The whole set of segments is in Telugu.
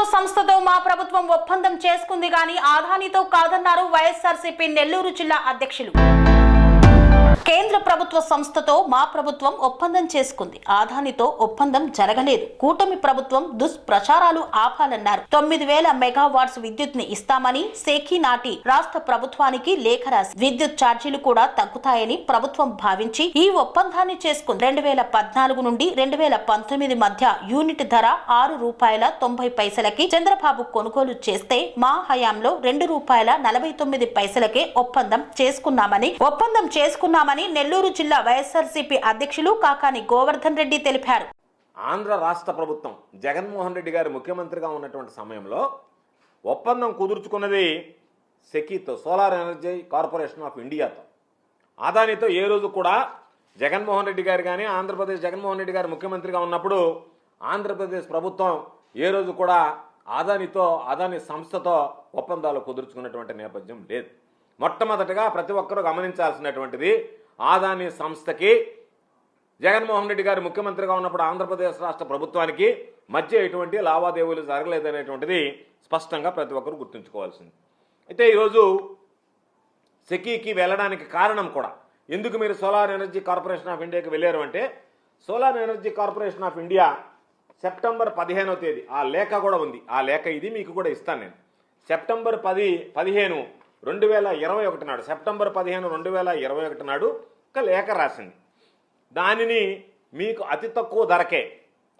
ప్రభుత్వ సంస్థతో మా ప్రభుత్వం ఒప్పందం చేసుకుంది గాని ఆదానితో కాదన్నారు వైఎస్ఆర్సీపీ నెల్లూరు జిల్లా అధ్యక్షులు. కేంద్ర ప్రభుత్వ సంస్థతో మా ప్రభుత్వం ఒప్పందం చేసుకుంది. ఆదానితో ఒప్పందం జరగలేదు. కూటమి ప్రభుత్వం దుష్ప్రచారాలు ఆపాలన్నారు. తొమ్మిది వేల మెగావాట్స్ విద్యుత్ని ఇస్తామని సేఖీ నాటి రాష్ట్ర ప్రభుత్వానికి లేఖ రాసి విద్యుత్ ఛార్జీలు కూడా తగ్గుతాయని ప్రభుత్వం భావించి ఈ ఒప్పందాన్ని చేసుకుంది. రెండు వేల పద్నాలుగు నుండి రెండు వేల పంతొమ్మిది మధ్య యూనిట్ ధర ఆరు రూపాయల తొంభై పైసలకి చంద్రబాబు కొనుగోలు చేస్తే మా హయాంలో రెండు రూపాయల నలభై తొమ్మిది పైసలకే ఒప్పందం చేసుకున్నామని ఒప్పందం చేసుకున్నామని నెల్లూరు జిల్లా వైఎస్ఆర్సీపీ అధ్యక్షులు కాకాని గోవర్ధన్ రెడ్డి తెలిపారు. ఆంధ్ర రాష్ట్ర ప్రభుత్వం జగన్మోహన్ రెడ్డి గారు ముఖ్యమంత్రిగా ఉన్నటువంటి సమయంలో ఒప్పందం కుదుర్చుకున్నది సెకీతో సోలార్ ఎనర్జీ కార్పొరేషన్ ఆఫ్ ఇండియాతో. అదానితో ఏ రోజు కూడా జగన్మోహన్ రెడ్డి గారు కానీ ఆంధ్రప్రదేశ్ జగన్మోహన్ రెడ్డి గారు ముఖ్యమంత్రిగా ఉన్నప్పుడు ఆంధ్రప్రదేశ్ ప్రభుత్వం ఏ రోజు కూడా అదానితో అదాని సంస్థతో ఒప్పందాలు కుదుర్చుకున్నటువంటి నేపథ్యం లేదు. మొట్టమొదటగా ప్రతి ఒక్కరూ గమనించాల్సినటువంటిది ఆదాని సంస్థకి జగన్మోహన్ రెడ్డి గారు ముఖ్యమంత్రిగా ఉన్నప్పుడు ఆంధ్రప్రదేశ్ రాష్ట్ర ప్రభుత్వానికి మధ్య ఎటువంటి లావాదేవీలు జరగలేదనేటువంటిది స్పష్టంగా ప్రతి ఒక్కరు గుర్తుంచుకోవాల్సింది. అయితే ఈరోజు సెకీకి వెళ్ళడానికి కారణం కూడా ఎందుకు మీరు సోలార్ ఎనర్జీ కార్పొరేషన్ ఆఫ్ ఇండియాకి వెళ్ళారు అంటే solar energy corporation of India September పదిహేనవ తేదీ ఆ లేఖ కూడా ఉంది. ఆ లేఖ ఇది మీకు కూడా ఇస్తాను నేను. సెప్టెంబర్ పది పదిహేను రెండు వేల ఇరవై ఒకటి నాడు సెప్టెంబర్ పదిహేను రెండు వేల ఇరవై ఒకటి నాడు ఒక లేఖ రాసింది. దానిని మీకు అతి తక్కువ ధరకే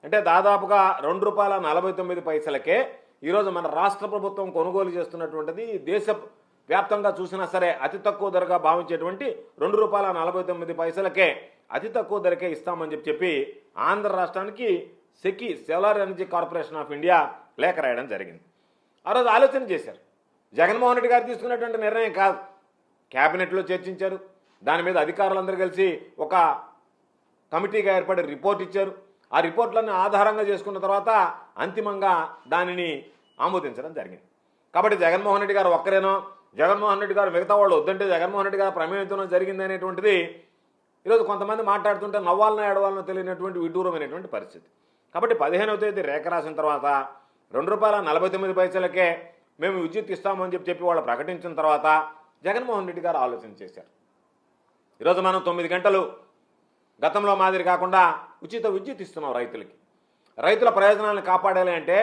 అంటే దాదాపుగా రెండు రూపాయల నలభై తొమ్మిది పైసలకే ఈరోజు మన రాష్ట్ర ప్రభుత్వం కొనుగోలు చేస్తున్నటువంటిది దేశ వ్యాప్తంగా చూసినా సరే అతి తక్కువ ధరగా భావించేటువంటి రెండు రూపాయల నలభై తొమ్మిది పైసలకే అతి తక్కువ ధరకే ఇస్తామని చెప్పి చెప్పి ఆంధ్ర రాష్ట్రానికి SECI solar energy corporation of India లేఖ రాయడం జరిగింది. ఆ రోజు ఆలోచన చేశారు. జగన్మోహన్ రెడ్డి గారు తీసుకున్నటువంటి నిర్ణయం కాదు. క్యాబినెట్లో చర్చించారు. దాని మీద అధికారులందరూ కలిసి ఒక కమిటీగా ఏర్పడి రిపోర్ట్ ఇచ్చారు. ఆ రిపోర్ట్లను ఆధారంగా చేసుకున్న తర్వాత అంతిమంగా దానిని ఆమోదించడం జరిగింది. కాబట్టి జగన్మోహన్ రెడ్డి గారు ఒక్కరేనో? జగన్మోహన్ రెడ్డి గారు మిగతా వాళ్ళు వద్దంటే జగన్మోహన్ రెడ్డి గారు ప్రమేయంతో జరిగింది అనేటువంటిది ఈరోజు కొంతమంది మాట్లాడుతుంటే నవ్వాలనో ఏడవాలనో తెలియనటువంటి విడ్డూరమైనటువంటి పరిస్థితి. కాబట్టి పదిహేనవ తేదీ రేఖ రాసిన తర్వాత రెండు రూపాయల నలభై తొమ్మిది పైసలకే మేము విద్యుత్ ఇస్తామని చెప్పి చెప్పి వాళ్ళు ప్రకటించిన తర్వాత జగన్మోహన్ రెడ్డి గారు ఆలోచన చేశారు. ఈరోజు మనం తొమ్మిది గంటలు గతంలో మాదిరి కాకుండా ఉచిత విద్యుత్ ఇస్తున్నాం రైతులకి. రైతుల ప్రయోజనాలను కాపాడాలి అంటే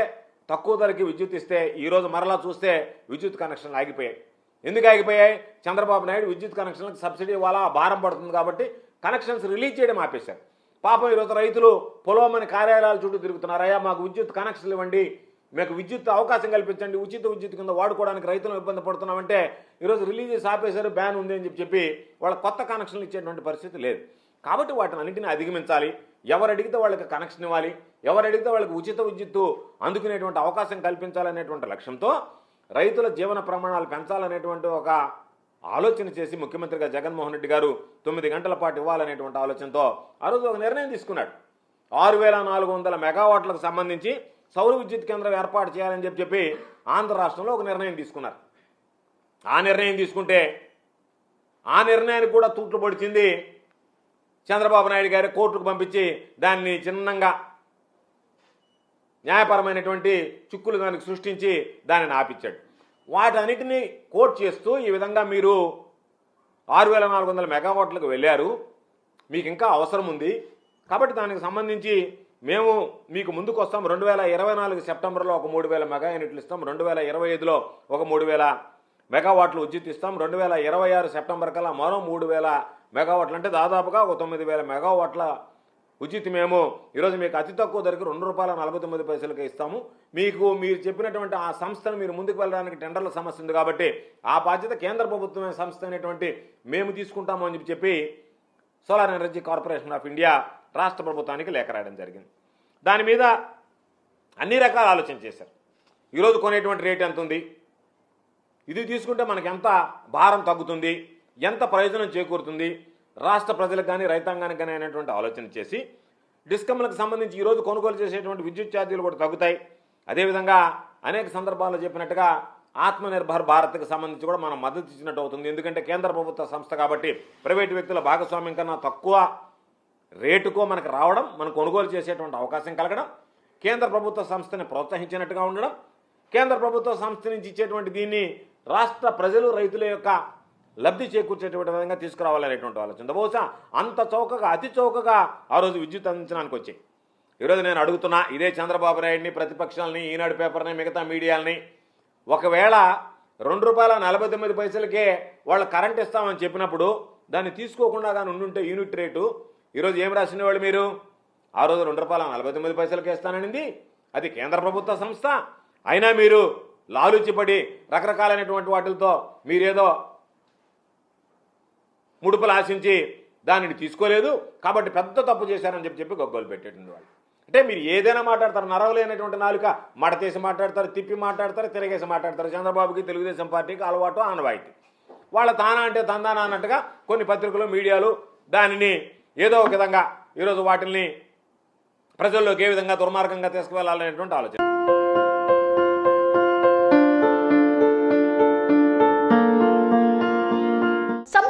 తక్కువ ధరకి విద్యుత్ ఇస్తే ఈరోజు మరలా చూస్తే విద్యుత్ కనెక్షన్లు ఆగిపోయాయి. ఎందుకు ఆగిపోయాయి? చంద్రబాబు నాయుడు విద్యుత్ కనెక్షన్లకు సబ్సిడీ ఇవ్వాలా? భారం పడుతుంది కాబట్టి కనెక్షన్స్ రిలీజ్ చేయడం ఆపేశారు. పాపం ఈరోజు రైతులు పొలవమని కార్యాలయాల చుట్టూ తిరుగుతున్నారు. అయ్యా మాకు విద్యుత్ కనెక్షన్లు ఇవ్వండి. మీకు విద్యుత్ అవకాశం కల్పించండి ఉచిత విద్యుత్ కింద వాడుకోవడానికి రైతులు ఇబ్బంది పడుతున్నామంటే ఈరోజు రిలీజెస్ ఆపేశారు బ్యాన్ ఉంది అని చెప్పి చెప్పి వాళ్ళ కొత్త కనెక్షన్లు ఇచ్చేటువంటి పరిస్థితి లేదు. కాబట్టి వాటిని అన్నింటినీ అధిగమించాలి. ఎవరు అడిగితే వాళ్ళకి కనెక్షన్ ఇవ్వాలి. ఎవరు అడిగితే వాళ్ళకి ఉచిత విద్యుత్తు అందుకునేటువంటి అవకాశం కల్పించాలనేటువంటి లక్ష్యంతో రైతుల జీవన ప్రమాణాలు పెంచాలనేటువంటి ఒక ఆలోచన చేసి ముఖ్యమంత్రిగా జగన్మోహన్ రెడ్డి గారు తొమ్మిది గంటల పాటు ఇవ్వాలనేటువంటి ఆలోచనతో ఆ రోజు ఒక నిర్ణయం తీసుకున్నాడు. ఆరు వేల నాలుగు వందల మెగావాట్లకు సంబంధించి సౌర విద్యుత్ కేంద్రం ఏర్పాటు చేయాలని చెప్పి చెప్పి ఆంధ్ర రాష్ట్రంలో ఒక నిర్ణయం తీసుకున్నారు. ఆ నిర్ణయం తీసుకుంటే ఆ నిర్ణయానికి కూడా తూట్లు పొడిచింది చంద్రబాబు నాయుడు గారి కోర్టుకు పంపించి దాన్ని చిన్నంగా న్యాయపరమైనటువంటి చిక్కులు దానికి సృష్టించి దానిని ఆపించాడు వాటన్నిటిని కోర్టు చేస్తూ ఈ విధంగా మీరు ఆరు వేల నాలుగు వందల మెగావాట్లకు వెళ్ళారు. మీకు ఇంకా అవసరం ఉంది. కాబట్టి దానికి సంబంధించి మేము మీకు ముందుకు వస్తాం రెండు వేల ఇరవై నాలుగు సెప్టెంబర్లో ఒక మూడు వేల మెగా యూనిట్లు ఇస్తాం రెండు వేల ఇరవై ఐదులో ఒక మూడు వేల మెగావాట్లు విద్యుత్ ఇస్తాం రెండు వేల ఇరవై ఆరు సెప్టెంబర్ కల్లా మరో మూడు వేల మెగావాట్లు అంటే దాదాపుగా ఒక తొమ్మిది వేల మెగావాట్ల ఉచిత మేము ఈరోజు మీకు అతి తక్కువ ధరకు రెండు రూపాయల నలభై తొమ్మిది పైసలకి ఇస్తాము. మీకు మీరు చెప్పినటువంటి ఆ సంస్థను మీరు ముందుకు వెళ్ళడానికి టెండర్ల సమస్య ఉంది కాబట్టి ఆ బాధ్యత కేంద్ర ప్రభుత్వమైన సంస్థ అనేటువంటి మేము తీసుకుంటాము అని చెప్పి చెప్పి solar energy corporation of India రాష్ట్ర ప్రభుత్వానికి లేఖ రాయడం జరిగింది. దాని మీద అన్ని రకాల ఆలోచన చేశారు. ఈరోజు కొనేటువంటి రేట్ ఎంత ఉంది ఇది తీసుకుంటే మనకి ఎంత భారం తగ్గుతుంది? ఎంత ప్రయోజనం చేకూరుతుంది? రాష్ట్ర ప్రజలకు కానీ రైతాంగానికి కానీ అనేటువంటి ఆలోచన చేసి డిస్కమ్లకు సంబంధించి ఈరోజు కొనుగోలు చేసేటువంటి విద్యుత్ ఛార్జీలు కూడా తగ్గుతాయి. అదేవిధంగా అనేక సందర్భాల్లో చెప్పినట్టుగా ఆత్మనిర్భర్ భారత్కి సంబంధించి కూడా మనం మద్దతు ఇచ్చినట్టు అవుతుంది. ఎందుకంటే కేంద్ర ప్రభుత్వ సంస్థ కాబట్టి ప్రైవేటు వ్యక్తుల భాగస్వామ్యం కన్నా తక్కువ రేటుకో మనకు రావడం మనం కొనుగోలు చేసేటువంటి అవకాశం కలగడం కేంద్ర ప్రభుత్వ సంస్థని ప్రోత్సహించినట్టుగా ఉండడం కేంద్ర ప్రభుత్వ సంస్థ నుంచి ఇచ్చేటువంటి దీన్ని రాష్ట్ర ప్రజలు రైతుల యొక్క లబ్ధి చేకూర్చేటువంటి విధంగా తీసుకురావాలనేటువంటి ఆలోచన బహుశా అంత చౌకగా అతి చౌకగా ఆ రోజు విద్యుత్ అందించడానికి వచ్చాయి. ఈరోజు నేను అడుగుతున్నా ఇదే చంద్రబాబు నాయుడిని ప్రతిపక్షాలని ఈనాడు పేపర్ని మిగతా మీడియాలని ఒకవేళ రెండు రూపాయల నలభై తొమ్మిది పైసలకే వాళ్ళు కరెంట్ ఇస్తామని చెప్పినప్పుడు దాన్ని తీసుకోకుండా కానీ ఉండుంటే యూనిట్ రేటు ఈరోజు ఏం రాసిన వాళ్ళు మీరు? ఆ రోజు రెండు రూపాయల నలభై తొమ్మిది పైసలకి ఇస్తాననింది. అది కేంద్ర ప్రభుత్వ సంస్థ. అయినా మీరు లాలుచిపడి రకరకాలైనటువంటి వాటిలతో మీరేదో ముడుపులు ఆశించి దానిని తీసుకోలేదు. కాబట్టి పెద్ద తప్పు చేశారని చెప్పి చెప్పి గొగ్గోలు పెట్టేటువంటి వాళ్ళు. అంటే మీరు ఏదైనా మాట్లాడతారు నరవలేనటువంటి నాలుక మడతేసి మాట్లాడతారు తిప్పి మాట్లాడతారు తిరగేసి మాట్లాడతారు. చంద్రబాబుకి తెలుగుదేశం పార్టీకి అలవాటు ఆనవాయితీ. వాళ్ళ తానా అంటే తందానా అన్నట్టుగా కొన్ని పత్రికలు మీడియాలు దానిని ఏదో ఒక విధంగా ఈరోజు వాటిని ప్రజల్లోకి ఏ విధంగా దుర్మార్గంగా తీసుకువెళ్ళాలనేటువంటి ఆలోచన.